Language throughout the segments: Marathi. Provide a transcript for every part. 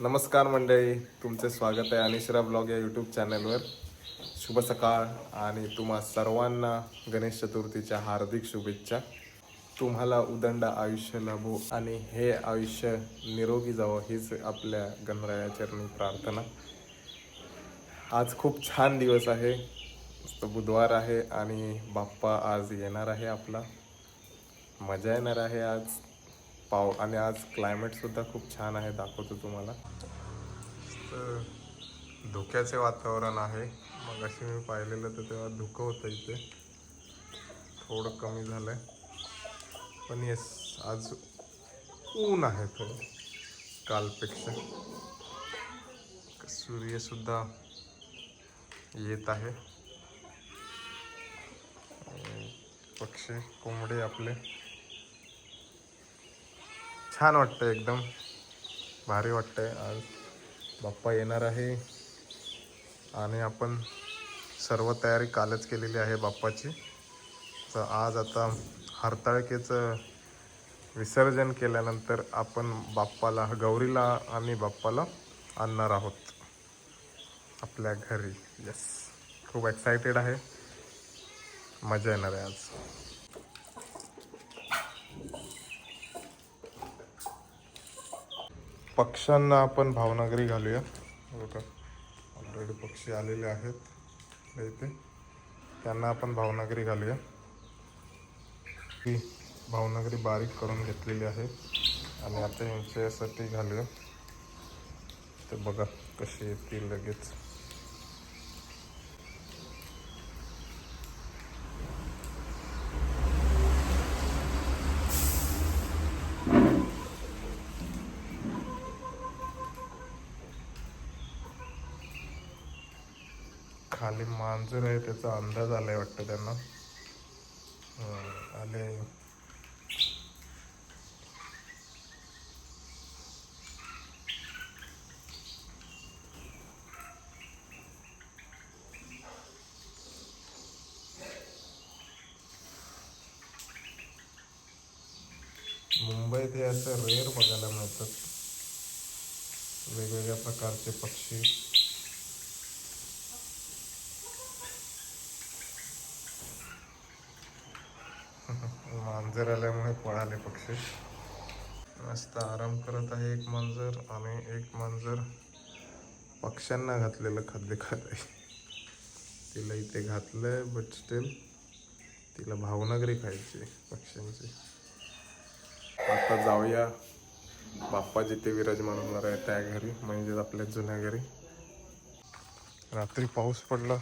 नमस्कार मंडळी तुमचे स्वागत आहे अनिश्रा ब्लॉग या यूट्यूब चॅनलवर. शुभ सकाळ आणि तुम्हा सर्वांना गणेश चतुर्थीच्या हार्दिक शुभेच्छा. तुम्हाला उदंड आयुष्य लाभो आणि हे आयुष्य निरोगी जावं हीच आपल्या गणरायाचरणी प्रार्थना. आज खूप छान दिवस आहे. मस्त बुधवार आहे आणि बाप्पा आज येणार आहे आपला. मजा येणार आहे आज. पाव आणि आज क्लायमेटसुद्धा खूप छान आहे दाखवतो तुम्हाला. तर धुक्याचे वातावरण आहे. मग अशी मी पाहिलेलं तर तेव्हा धुकं होतं इथे. थोडं कमी झालं आहे पण येस आज ऊन आहे थोडं कालपेक्षा. सूर्यसुद्धा येत आहे. पक्षी कोंबडे आपले. छान वाटतं एकदम. भारी वाटतंय. आज बाप्पा येणार आहे. आणि आपण सर्व तयारी कालच केलेली आहे बाप्पाची. तर आज आता हरताळकेचं विसर्जन केल्यानंतर आपण बाप्पाला गौरीला आणि बाप्पाला आणणार आहोत. आपल्या घरी. यस खूप एक्सायटेड आहे. मजा येणार आहे आज. पक्ष्यांना आपण भावनगरी घालूया. बघा ऑलरेडी पक्षी आलेले आहेत. इथे. त्यांना आपण भावनगरी घालूया. ही भावनगरी बारीक करून घेतलेली आहे. आणि आता यांच्यासाठी घालूया. ते बघा कशी येतील लगेच. खाली आहे त्याचा अंदाज आलाय वाटतं त्यांना. आले. मुंबईत हे असं रेअर बघायला मिळतात. वेगवेगळ्या प्रकारचे पक्षी. मांजर आल्यामुळे पळाले पक्षी. मस्त आराम करत आहे एक मांजर आणि एक मांजर पक्ष्यांना घातलेलं खाद्य खात आहे. तिला इथे घातलंय बट स्टील तिला भावनगरी खायची पक्ष्यांची. आता जाऊया. बाप्पा जिथे विराजमान होणार आहे त्या घरी म्हणजेच आपल्या जुन्या घरी. रात्री पाऊस पडला.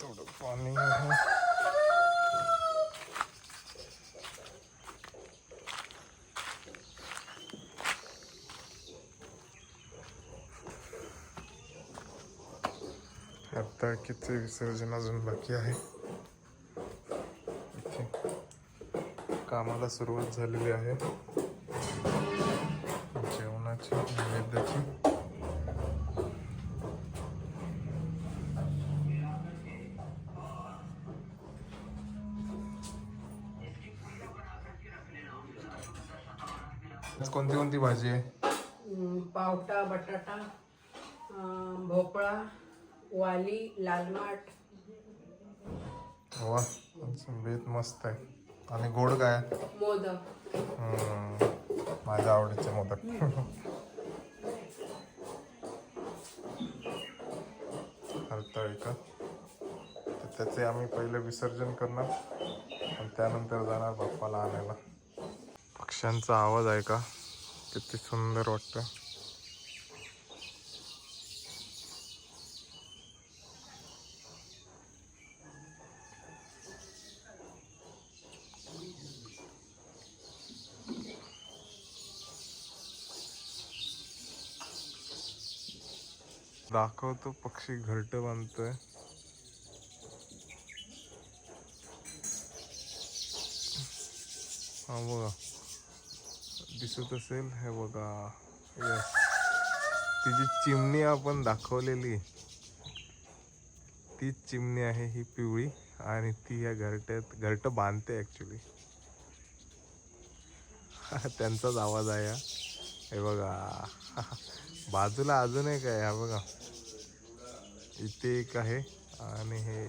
थोडं पाणी आता किती विसर्जन अजून बाकी आहे? इथे कामाला सुरुवात झालेली आहे. जेवणाची नैवेद्याची. कोणती कोणती भाजी आहे? पावटा बटाटा भोपळा वाली वा बेत मस्त आहे. आणि गोड काय? मोदक. हम्म, माझ्या आवडीचे मोदक. हरताळी का? तर त्याचे आम्ही पहिले विसर्जन करणार आणि त्यानंतर जाणार बाप्पाला आणायला. पक्ष्यांचा आवाज आहे का? किती सुंदर वाटतं दाखवतो पक्षी घरट बांधतोय. हा बघा. दिसत असेल हे बघा. Yes. तिची चिमणी आपण दाखवलेली तीच चिमणी आहे ही पिवळी आणि ती या घरट्यात घरट बांधते ऍक्च्युली त्यांचाच आवाज आहे हा. हे बघा. बाजूला अजून एक आहे हा बघा. इथे एक आहे आणि हे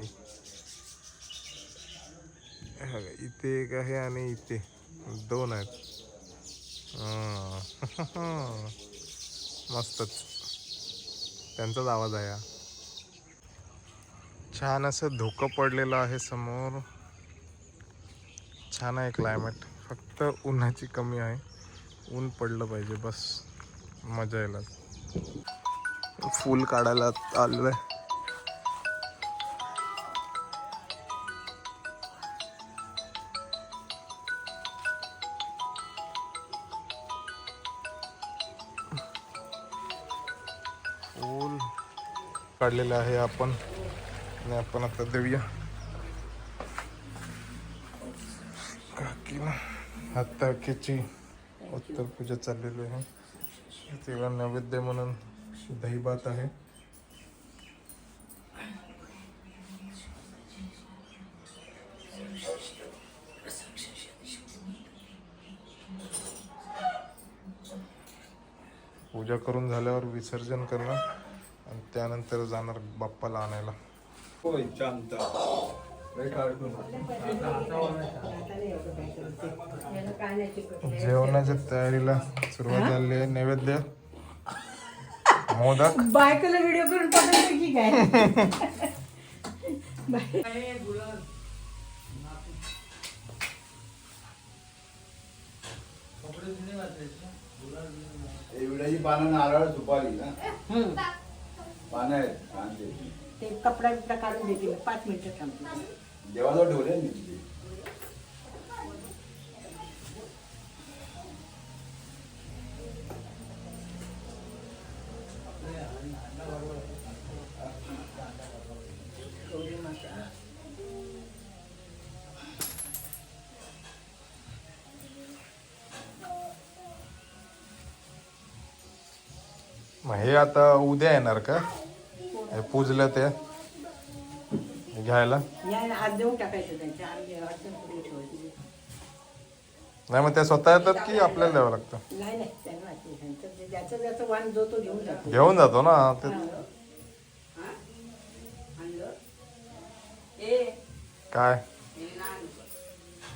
इथे एक आहे आणि इथे दोन आहेत. मस्तच. त्यांचाच आवाज आहे हा. छान असं धोकं पडलेलं आहे समोर. छान आहे क्लायमेट फक्त उन्हाची कमी आहे. ऊन पडलं पाहिजे बस. मजा येईल फूल काढायला आलेलं आहे काढलेलं आहे आपण. आणि आपण आता देऊया. काकीला हाताकीची उत्तर पूजा चाललेली आहे. तेव्हा नैवेद्य म्हणून दही भात आहे. पूजा करून झाल्यावर विसर्जन करणार. आणि त्यानंतर जाणार बाप्पाला आणायला. होय शांत. जेवणाच्या तयारीला सुरुवात झाली आहे. नैवेद्य. मोदक. बायकोला व्हिडिओ करून पाठवतो की काय? एवढ्याची पानं नारळ सुपारी ना. पानं आहेत छान ते. ते कपडा बिपडा काढून देते मी पाच मिनिटं थांबते देवाजवळ ठेवले मी. मग हे आता उद्या येणार का हे पूजलं ते. घ्यायला. नाही मग ते स्वतः येतात की आपल्याला द्यावं लागतं? घेऊन जातो. ना ते काय.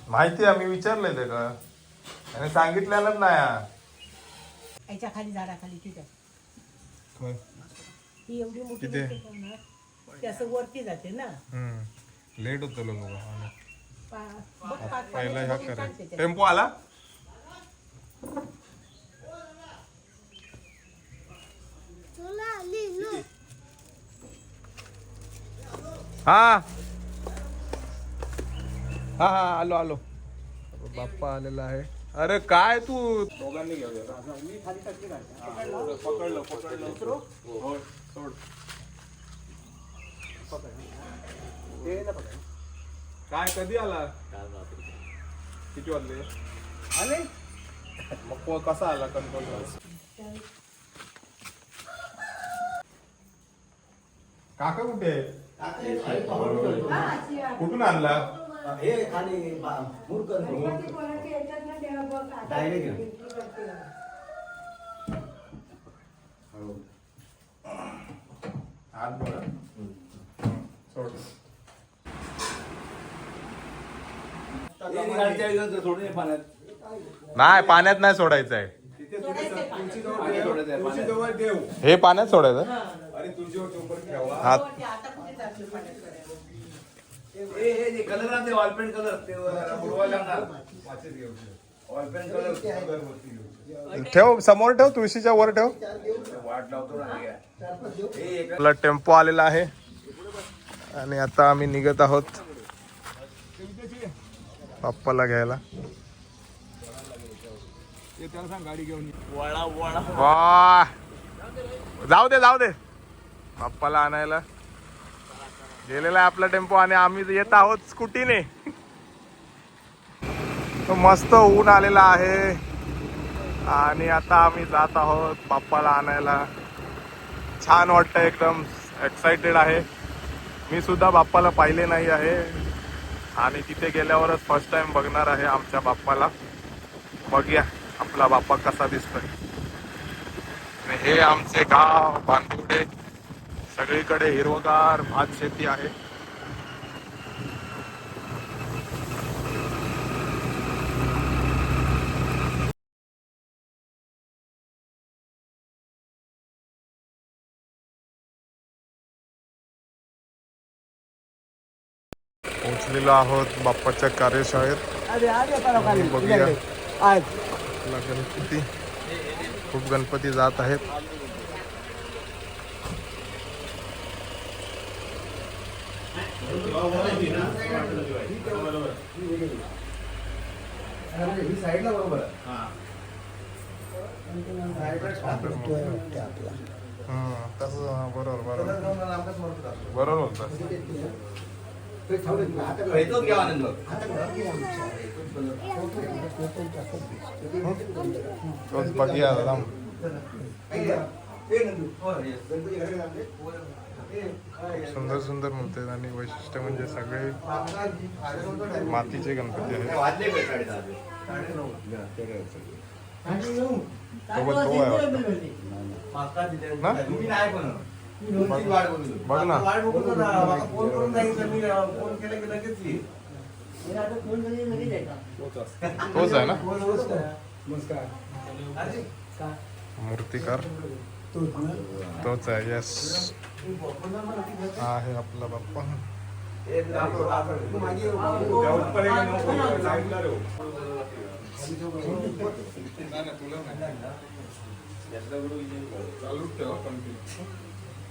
माहिती आहे मी विचारलंय ते का? सांगितलेलंच नाही. याच्या खाली झाडाखाली होय. ही एवढी मोठी किती? ती असं वरती जाते ना. हम्म. लेट होतं लोक पा- बघ, पाच पहिला ह्या करा. टेम्पो आला? हा. हा हा आलो आलो. बाप्पा आलेला आहे. अरे काय तू? दोघांनी घेऊया. पकडलं पकडलं. सोड. काय कधी आला? किती वाजले? आले मग को- कसा आला? कंट्रोल काका कुठे? आहे? कुठून आणला? हे खाली मुरकन डायरेक्ट. हात बघा हे सोडून पाण्यात. नाही पाण्यात नाही सोडायचं आहे. हे पाण्यात सोडायचं? हात वरती आता कुठे जातं पाण्यात करायला? जे कलर आहे ते ऑलपेंट कलर ते बुडवायला लागणार ऑलपेंट कलर ठेव समोर ठेव तुळशीच्या वर ठेव. वाट लावतो ना हे. आपला टेम्पो आलेला आहे. आणि आता आम्ही निघत आहोत पप्पाला घ्यायला. वा! जाऊ दे जाऊ दे. पप्पाला आणायला. गेलेला आहे आपला टेम्पो आणि आम्ही येत आहोत स्कूटीने. मस्त ऊन आलेला आहे. आणि आता आम्ही जात आहोत बाप्पाला आणायला. छान वाटतं एकदम एक्साइटेड आहे. मी सुद्धा बाप्पाला पाहिले नाही आहे. आणि तिथे गेल्यावरच फर्स्ट टाइम बघणार आहे आमच्या बाप्पाला. बघूया आपला बाप्पा कसा दिसतोय. आणि हे आमचे गाव बांधुडे सगळीकडे हिरवगार भात शेती आहे. पोहोचलेलो आहोत बाप्पाच्या कार्यशाळेत. बघूया. गणपती. खूप गणपती जात आहेत. हा, बरोबर बरोबर बरोबर. घ्या आनंद सुंदर सुंदर मूर्ती आहेत आणि वैशिष्ट्य म्हणजे सगळे मातीचे गणपती आहेत बघ ना. वाट बघतो ना. मला फोन करून सांगितलं मी अं, फोन केला की लगेच ये. तोच आहे ना? मूर्तिकार. तोच आहे यस हा आहे आपला बाप्पा. एक आपण- आपण-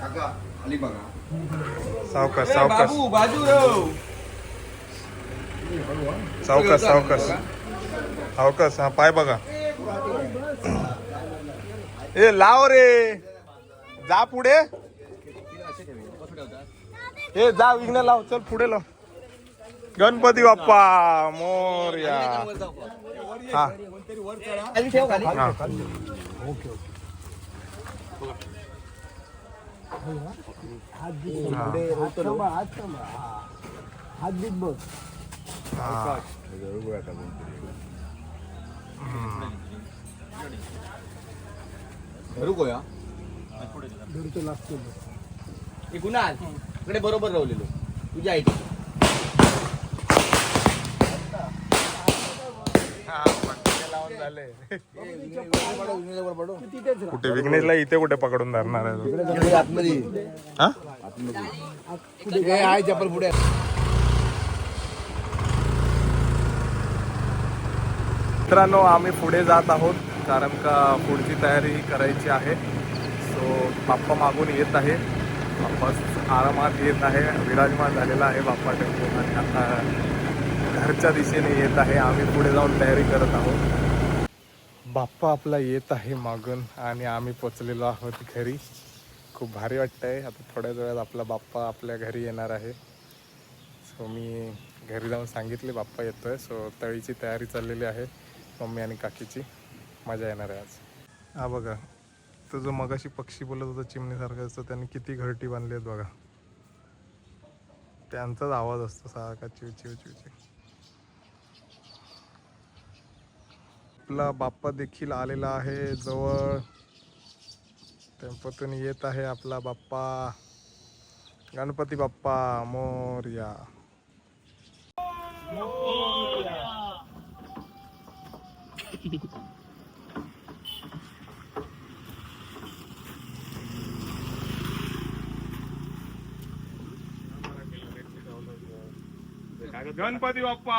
काका खाली बघा. सावकाश सावकाश. बाजू येऊ सावकाश सावकाश. सावकाश हा पाय बघा. ए लाव रे. जा पुढे. ए जा विघ्न लाव. चल पुढे लाव. गणपती बाप्पा मोरया. हा. खाली ठेव खाली हा हा. रुको या हे कुणाल इकडे बरोबर रावलेलो तुझ्या आयटी हा, कुठे विघ्नेशला इथे कुठे पकडून धरणार आहे? आतमध्ये चप्पल पुढे. मित्रांनो आम्ही पुढे जात आहोत कारण का पुढची तयारी करायची आहे. सो बाप्पा मागून येत आहे. बाप्पा आरामात येत आहे. विराजमान झालेला आहे बाप्पा टेम्पो. आणि आता घरच्या दिशेने येत आहे. आम्ही पुढे जाऊन तयारी करत आहोत. बाप्पा आपला येत आहे मागून आणि आम्ही पोचलेलो आहोत घरी. खूप भारी वाटतंय. आता थोड्याच वेळात आपला बाप्पा आपल्या घरी येणार आहे. सो मी घरी जाऊन सांगितले बाप्पा येतोय. सो तळीची तयारी चाललेली आहे. मम्मी आणि काकीची. मजा येणार आहे आज. हा बघा तो जो मगाशी पक्षी बोलत होता चिमणीसारखा असतो त्यांनी किती घरटी बांधली आहेत बघा. त्यांचाच आवाज असतो सारखा चिव चिव चिव चिव. आपला बाप्पा देखील आलेला आहे जवळ. टेम्पोतून येत आहे आपला बाप्पा. गणपती बाप्पा मोरया. गणपती बाप्पा!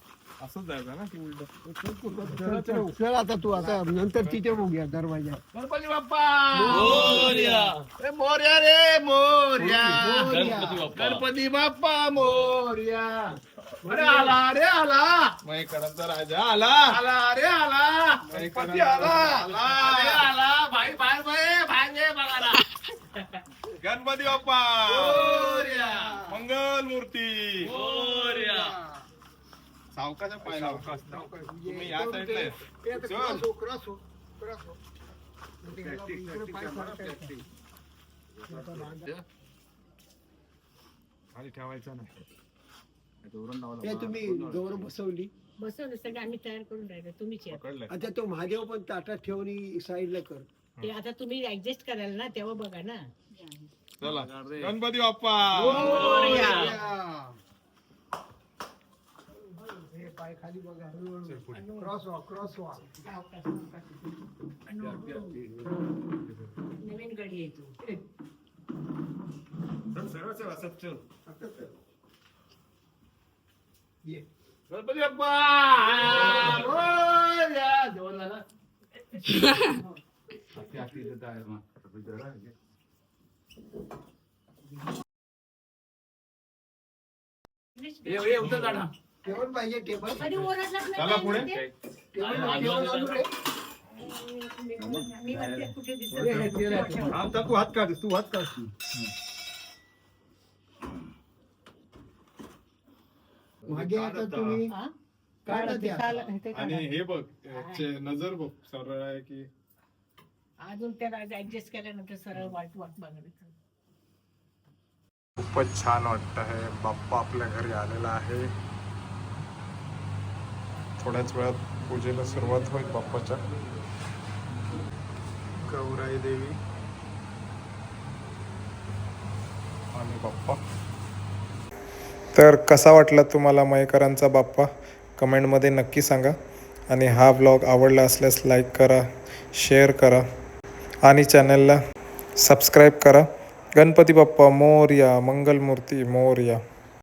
असंच जायचं ना? की उलट. चल आता तू आता नंतर तिथे बघूया दरवाजा. गणपती बाप्पा! ए, मोरया रे मोरया! गणपती बाप्पा. मोरया! अरे आला रे आला! मयकरांचा राजा आला. आला रे आला! गणपती आला. आला. रे आला. भाई भाई भाई भांगे बघाला गणपती बाप्पा! मोरया! मंगल मूर्ती मोरया! सावकाचा पाय लावा. तुम्ही या साईडला आहे. चल. हो हो हो. खाली ठेवायचं नाही. ते तुम्ही गौरव बसवली. बसवलं सगळं आम्ही तयार करून राहिलो. तुम्हीच या. पकडलंय आता तो महादेव पण ताटात ठेवून साईडला कर. ते आता तुम्ही ऍडजस्ट कराल ना तेव्हा बघा ना. चला. गणपती बाप्पा. हे पाय खाली बघा क्रॉस व्हा क्रॉस व्हा नवीन गडी येतो ये. गणपती बाप्पा! मोरया जेवण झालं ये ये उतर जाणं टेबल पाहिजे टेबल. कधी ओरडलाच नाही चला पुढे. काय टेबल टेबल आणू रे. म्हणते? मी म्हणते कुठे दिसत आमचा तू हात काढ तू हात काढ. मागे आता तुम्ही हा? काढा ते ते आता. काल- ते काढा. आणि हे बघ याचे नजर बघ सरळ आहे की. अजून त्याला ऍडजस्ट केल्यानंतर सरळ वाट वाट बघायचं खूपच छान वाटत आहे बाप्पा आपल्या घरी आलेला आहे. थोड्याच वेळात पूजेला सुरुवात होईल बाप्पाच्या. गौराई देवी आणि बाप्पा. तर कसा वाटला तुम्हाला मयकरांचा बाप्पा? कमेंटमध्ये नक्की सांगा. आणि हा ब्लॉग आवडला असल्यास लाईक करा शेअर करा. आणि चॅनलला सबस्क्राईब करा. गणपती बाप्पा मोरया मंगलमूर्ती मोर्या.